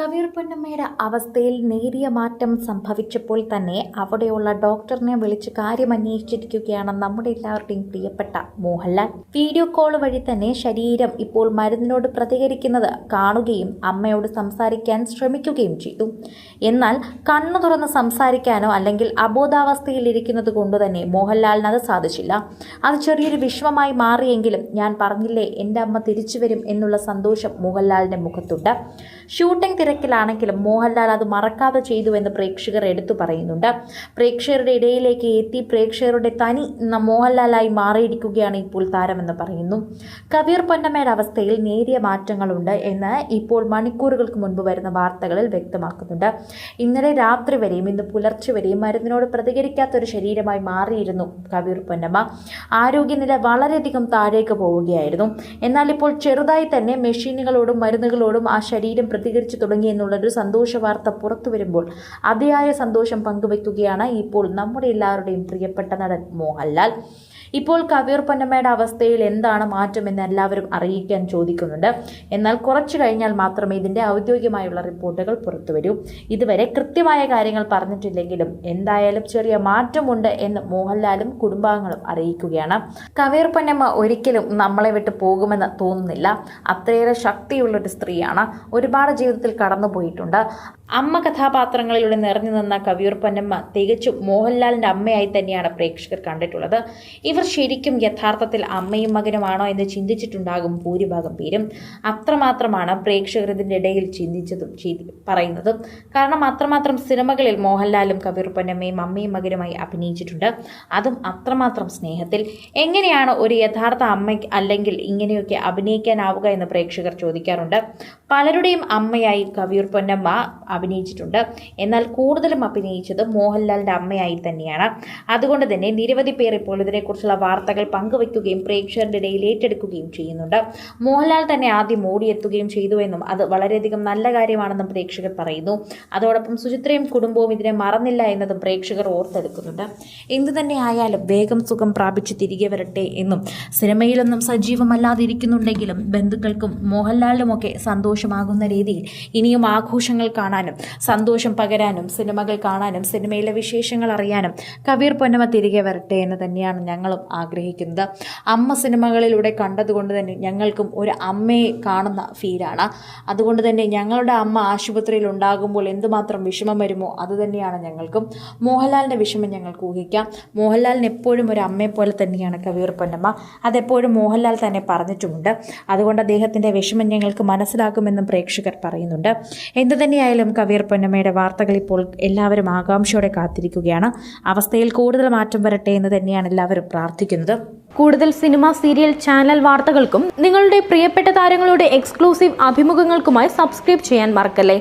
കബീർ പൊന്നമ്മയുടെ അവസ്ഥയിൽ നേരിയ മാറ്റം സംഭവിച്ചപ്പോൾ തന്നെ അവിടെയുള്ള ഡോക്ടറിനെ വിളിച്ച് കാര്യം അന്വേഷിച്ചിരിക്കുകയാണ് നമ്മുടെ എല്ലാവരുടെയും പ്രിയപ്പെട്ട മോഹൻലാൽ. വീഡിയോ കോൾ വഴി തന്നെ ശരീരം ഇപ്പോൾ മരുന്നിനോട് പ്രതികരിക്കുന്നത് കാണുകയും അമ്മയോട് സംസാരിക്കാൻ ശ്രമിക്കുകയും ചെയ്തു. എന്നാൽ കണ്ണു തുറന്ന് സംസാരിക്കാനോ അല്ലെങ്കിൽ അബോധാവസ്ഥയിൽ ഇരിക്കുന്നത് കൊണ്ട് തന്നെ മോഹൻലാലിന് അത് സാധിച്ചില്ല. അത് ചെറിയൊരു വിഷമമായി മാറിയെങ്കിലും ഞാൻ പറഞ്ഞില്ലേ എന്റെ അമ്മ തിരിച്ചു വരും എന്നുള്ള സന്തോഷം മോഹൻലാലിന്റെ മുഖത്തുണ്ട്. ഷൂട്ടിംഗ് തിരക്കിലാണെങ്കിലും മോഹൻലാൽ അത് മറക്കാതെ ചെയ്തു എന്ന് പ്രേക്ഷകർ എടുത്തു പറയുന്നുണ്ട്. പ്രേക്ഷകരുടെ ഇടയിലേക്ക് എത്തി പ്രേക്ഷകരുടെ തനി മോഹൻലാലായി മാറിയിരിക്കുകയാണ് ഇപ്പോൾ താരമെന്ന് പറയുന്നു. കബീർ പൊന്നമ്മയുടെ അവസ്ഥയിൽ നേരിയ മാറ്റങ്ങളുണ്ട് എന്ന് ഇപ്പോൾ മണിക്കൂറുകൾക്ക് മുൻപ് വരുന്ന വാർത്തകളിൽ വ്യക്തമാക്കുന്നുണ്ട്. ഇന്നലെ രാത്രി വരെയും ഇന്ന് പുലർച്ചെ വരെയും മരുന്നിനോട് പ്രതികരിക്കാത്ത ഒരു ശരീരമായി മാറിയിരുന്നു കബീർ പൊന്നമ്മ. ആരോഗ്യനില വളരെയധികം താഴേക്ക് പോവുകയായിരുന്നു. എന്നാൽ ഇപ്പോൾ ചെറുതായി തന്നെ മെഷീനുകളോടും മരുന്നുകളോടും ആ ശരീരം പ്രതികരിച്ചു തുടങ്ങി എന്നുള്ളൊരു സന്തോഷ വാർത്ത പുറത്തു വരുമ്പോൾ അതിയായ സന്തോഷം പങ്കുവയ്ക്കുകയാണ് ഇപ്പോൾ നമ്മുടെ എല്ലാവരുടെയും പ്രിയപ്പെട്ട നടൻ മോഹൻലാൽ. ഇപ്പോൾ കവീർ പൊന്നമ്മയുടെ അവസ്ഥയിൽ എന്താണ് മാറ്റമെന്ന് എല്ലാവരും അറിയിക്കാൻ ചോദിക്കുന്നുണ്ട്. എന്നാൽ കുറച്ചു കഴിഞ്ഞാൽ മാത്രമേ ഇതിന്റെ ഔദ്യോഗികമായുള്ള റിപ്പോർട്ടുകൾ പുറത്തുവരൂ ഇതുവരെ കൃത്യമായ കാര്യങ്ങൾ പറഞ്ഞിട്ടില്ലെങ്കിലും എന്തായാലും ചെറിയ മാറ്റമുണ്ട് എന്ന് മോഹൻലാലും കുടുംബാംഗങ്ങളും അറിയിക്കുകയാണ്. കവീർ പൊന്നമ്മ ഒരിക്കലും നമ്മളെ വിട്ട് പോകുമെന്ന് തോന്നുന്നില്ല. അത്രയേറെ ശക്തിയുള്ളൊരു സ്ത്രീയാണ്. ഒരുപാട് ജീവിതത്തിൽ കടന്നുപോയിട്ടുണ്ട്. അമ്മ കഥാപാത്രങ്ങളിലൂടെ നിറഞ്ഞു നിന്ന കവിയൂർ പൊന്നമ്മ തികച്ചും മോഹൻലാലിന്റെ അമ്മയായി തന്നെയാണ് പ്രേക്ഷകർ കണ്ടിട്ടുള്ളത്. ഇവർ ശരിക്കും യഥാർത്ഥത്തിൽ അമ്മയും മകനുമാണോ എന്ന് ചിന്തിച്ചിട്ടുണ്ടാകും ഭൂരിഭാഗം പേരും. അത്രമാത്രമാണ് പ്രേക്ഷകർ ഇതിന്റെ ഇടയിൽ ചിന്തിച്ചതും പറയുന്നതും. കാരണം അത്രമാത്രം സിനിമകളിൽ മോഹൻലാലും കവിയൂർ പൊന്നമ്മയും അമ്മയും മകനുമായി അഭിനയിച്ചിട്ടുണ്ട്. അതും അത്രമാത്രം സ്നേഹത്തിൽ. എങ്ങനെയാണ് ഒരു യഥാർത്ഥ അമ്മ അല്ലെങ്കിൽ ഇങ്ങനെയൊക്കെ അഭിനയിക്കാനാവുക എന്ന് പ്രേക്ഷകർ ചോദിക്കാറുണ്ട്. പലരുടെയും അമ്മയായി കവിയൂർ പൊന്നമ്മ അഭിനയിച്ചിട്ടുണ്ട്. എന്നാൽ കൂടുതലും അഭിനയിച്ചത് മോഹൻലാലിന്റെ അമ്മയായി തന്നെയാണ്. അതുകൊണ്ട് തന്നെ നിരവധി പേർ ഇപ്പോൾ ഇതിനെക്കുറിച്ചുള്ള വാർത്തകൾ പങ്കുവയ്ക്കുകയും പ്രേക്ഷകരുടെ ഇടയിൽ ഏറ്റെടുക്കുകയും ചെയ്യുന്നുണ്ട്. മോഹൻലാൽ തന്നെ ആദ്യം ഓടിയെത്തുകയും ചെയ്തുവെന്നും അത് വളരെയധികം നല്ല കാര്യമാണെന്നും പ്രേക്ഷകർ പറയുന്നു. അതോടൊപ്പം സുചിത്രയും കുടുംബവും ഇതിനെ മറന്നില്ല എന്നതും പ്രേക്ഷകർ ഓർത്തെടുക്കുന്നുണ്ട്. എന്തു തന്നെ ആയാലും വേഗം സുഖം പ്രാപിച്ച് തിരികെ വരട്ടെ എന്നും സിനിമയിലൊന്നും സജീവമല്ലാതിരിക്കുന്നുണ്ടെങ്കിലും ബന്ധുക്കൾക്കും മോഹൻലാലിനുമൊക്കെ സന്തോഷമാകുന്ന രീതിയിൽ ഇനിയും ആഘോഷങ്ങൾ കാണാനും സന്തോഷം പകരാനും സിനിമകൾ കാണാനും സിനിമയിലെ വിശേഷങ്ങൾ അറിയാനും കബീർ പൊന്നമ്മ തിരികെ വരട്ടെ എന്ന് തന്നെയാണ് ഞങ്ങളും ആഗ്രഹിക്കുന്നത്. അമ്മ സിനിമകളിലൂടെ കണ്ടതുകൊണ്ട് തന്നെ ഞങ്ങൾക്കും ഒരു അമ്മയെ കാണുന്ന ഫീലാണ്. അതുകൊണ്ട് തന്നെ ഞങ്ങളുടെ അമ്മ ആശുപത്രിയിൽ ഉണ്ടാകുമ്പോൾ എന്തുമാത്രം വിഷമം വരുമോ അതുതന്നെയാണ് ഞങ്ങൾക്കും. മോഹൻലാലിന്റെ വിഷമം ഞങ്ങൾക്ക് ഊഹിക്കാം. മോഹൻലാലിന് എപ്പോഴും ഒരു അമ്മയെ പോലെ തന്നെയാണ് കവിയൂർ പൊന്നമ്മ. അതെപ്പോഴും മോഹൻലാൽ തന്നെ പറഞ്ഞിട്ടുമുണ്ട്. അതുകൊണ്ട് അദ്ദേഹത്തിന്റെ വിഷമം ഞങ്ങൾക്ക് മനസ്സിലാക്കുമെന്നും പ്രേക്ഷകർ പറയുന്നുണ്ട്. എന്തു തന്നെയായാലും കവിയൂർ പൊന്നമ്മയുടെ വാർത്തകൾ ഇപ്പോൾ എല്ലാവരും ആകാംക്ഷയോടെ കാത്തിരിക്കുകയാണ്. അവസ്ഥയിൽ കൂടുതൽ മാറ്റം വരട്ടെ എന്ന് തന്നെയാണ് എല്ലാവരും പ്രാർത്ഥിക്കുന്നത്. കൂടുതൽ സിനിമ സീരിയൽ ചാനൽ വാർത്തകൾക്കും നിങ്ങളുടെ പ്രിയപ്പെട്ട താരങ്ങളുടെ എക്സ്ക്ലൂസീവ് അഭിമുഖങ്ങൾക്കുമായി സബ്സ്ക്രൈബ് ചെയ്യാൻ മറക്കല്ലേ?